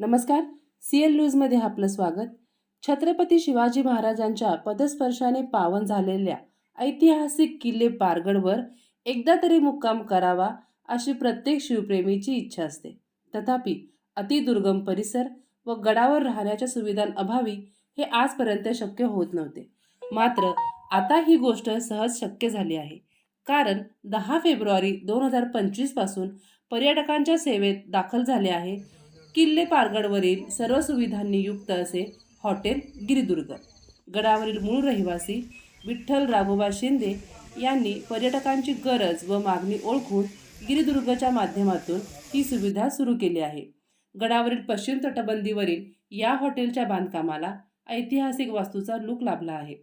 नमस्कार. C L न्यूजमध्ये आपलं स्वागत. छत्रपती शिवाजी महाराजांच्या पदस्पर्शाने पावन झालेल्या ऐतिहासिक किल्ले पारगडवर एकदा तरी मुक्काम करावा अशी प्रत्येक शिवप्रेमीची इच्छा असते. तथापि अतिदुर्गम परिसर व गडावर राहण्याच्या सुविधांअभावी हे आजपर्यंत शक्य होत नव्हते. मात्र आता ही गोष्ट सहज शक्य झाली आहे. कारण दहा फेब्रुवारी दोन हजार पंचवीसपासून पर्यटकांच्या सेवेत दाखल झाले आहे किल्ले पारगडवरील सर्व सुविधांनी युक्त असे हॉटेल गिरिदुर्ग. गडावरील मूळ रहिवासी विठ्ठल राघोबा शिंदे यांनी पर्यटकांची गरज व मागणी ओळखून गिरिदुर्गच्या माध्यमातून ही सुविधा सुरू केली आहे. गडावरील पश्चिम तटबंदीवरील या हॉटेलच्या बांधकामाला ऐतिहासिक वास्तूचा लूक लाभला आहे.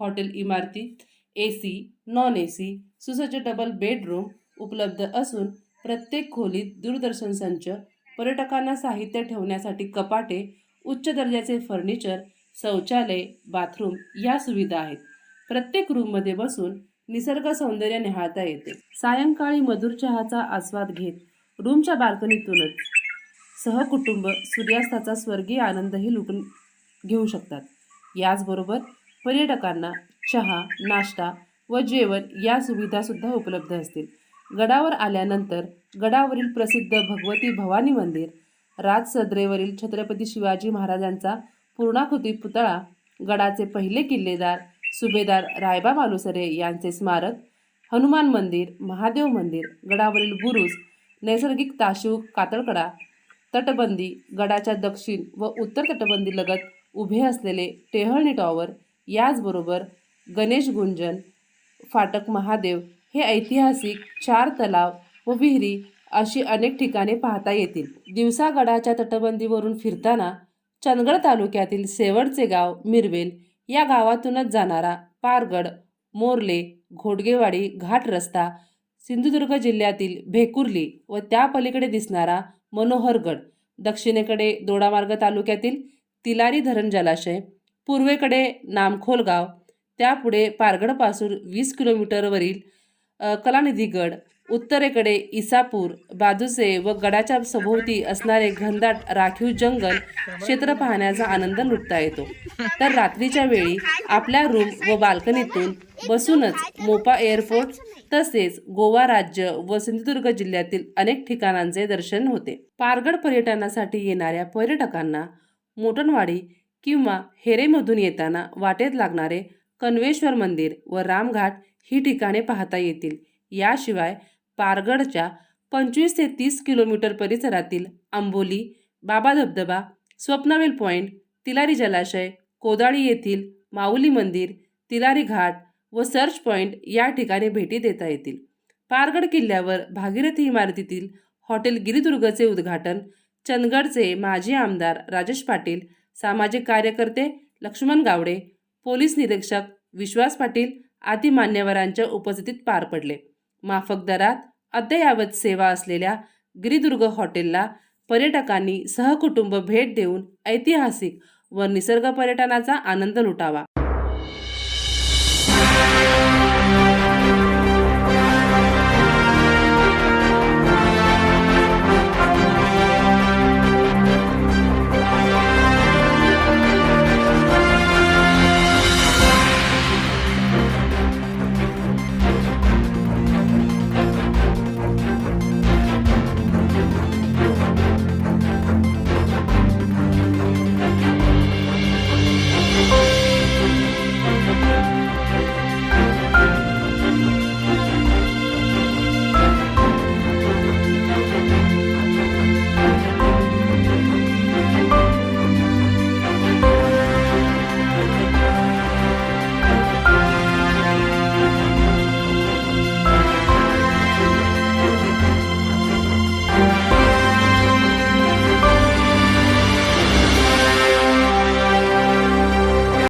हॉटेल इमारतीत A C non A C सुसज्ज डबल बेडरूम उपलब्ध असून प्रत्येक खोलीत दूरदर्शन संच पर्यटकांना साहित्य ठेवण्यासाठी कपाटे उच्च दर्जाचे फर्निचर शौचालय बाथरूम या सुविधा आहेत. प्रत्येक रूममध्ये बसून निसर्ग सौंदर्य निहाळता येते. सायंकाळी मधुर चहाचा आस्वाद घेत रूमच्या बाल्कनीतूनच सहकुटुंब सूर्यास्ताचा स्वर्गीय आनंदही लुटून घेऊ शकतात. याचबरोबर पर्यटकांना चहा नाश्ता व जेवण या सुविधासुद्धा उपलब्ध असतील. गडावर आल्यानंतर गडावरील प्रसिद्ध भगवती भवानी मंदिर राजसदरेवरील छत्रपती शिवाजी महाराजांचा पूर्णाकृती पुतळा गडाचे पहिले किल्लेदार सुभेदार रायबा मालुसरे यांचे स्मारक हनुमान मंदिर महादेव मंदिर गडावरील बुरुज नैसर्गिक ताशिव कातळकडा तटबंदी गडाच्या दक्षिण व उत्तर तटबंदीलगत उभे असलेले टेहळणी टॉवर याचबरोबर गणेश गुंजन फाटक महादेव हे ऐतिहासिक चार तलाव व विहिरी अशी अनेक ठिकाणे पाहता येतील. दिवसागडाच्या तटबंदीवरून फिरताना चंदगड तालुक्यातील सेवडचे गाव मिरवेल या गावातूनच जाणारा पारगड मोर्ले घोडगेवाडी घाट रस्ता सिंधुदुर्ग जिल्ह्यातील भेकुर्ली व त्या पलीकडे दिसणारा मनोहरगड दक्षिणेकडे दोडामार्ग तालुक्यातील तिलारी धरण जलाशय पूर्वेकडे नामखोलगाव त्यापुढे पारगडपासून वीस किलोमीटरवरील कलानिधीगड उत्तरेकडे इसापूर बाजूचे व गडाच्या सभोवती असणारे घनदाट राखीव जंगल क्षेत्र पाहण्याचा आनंद लुटता येतो. तर रात्रीच्या वेळी आपल्या रूम व बाल्कनीतून बसूनच मोपा एअरपोर्ट तसेच गोवा राज्य व सिंधुदुर्ग जिल्ह्यातील अनेक ठिकाणांचे दर्शन होते. पारगड पर्यटनासाठी येणाऱ्या पर्यटकांना मोटणवाडी किंवा हेरेमधून येताना वाटेत लागणारे कन्वेश्वर मंदिर व रामघाट ही ठिकाणे पाहता येतील. याशिवाय पारगडच्या पंचवीस ते तीस किलोमीटर परिसरातील आंबोली बाबा धबधबा स्वप्नावेल पॉईंट तिलारी जलाशय कोदाळी येथील माऊली मंदिर तिलारी घाट व सर्च पॉईंट या ठिकाणी भेटी देता येतील. पारगड किल्ल्यावर भागीरथी इमारतीतील हॉटेल गिरिदुर्गचे उद्घाटन चंदगडचे माजी आमदार राजेश पाटील सामाजिक कार्यकर्ते लक्ष्मण गावडे पोलीस निरीक्षक विश्वास पाटील आदी मान्यवरांच्या उपस्थितीत पार पडले. माफक दरात अद्ययावत सेवा असलेल्या गिरिदुर्ग हॉटेलला पर्यटकांनी सहकुटुंब भेट देऊन ऐतिहासिक व निसर्ग पर्यटनाचा आनंद लुटावा.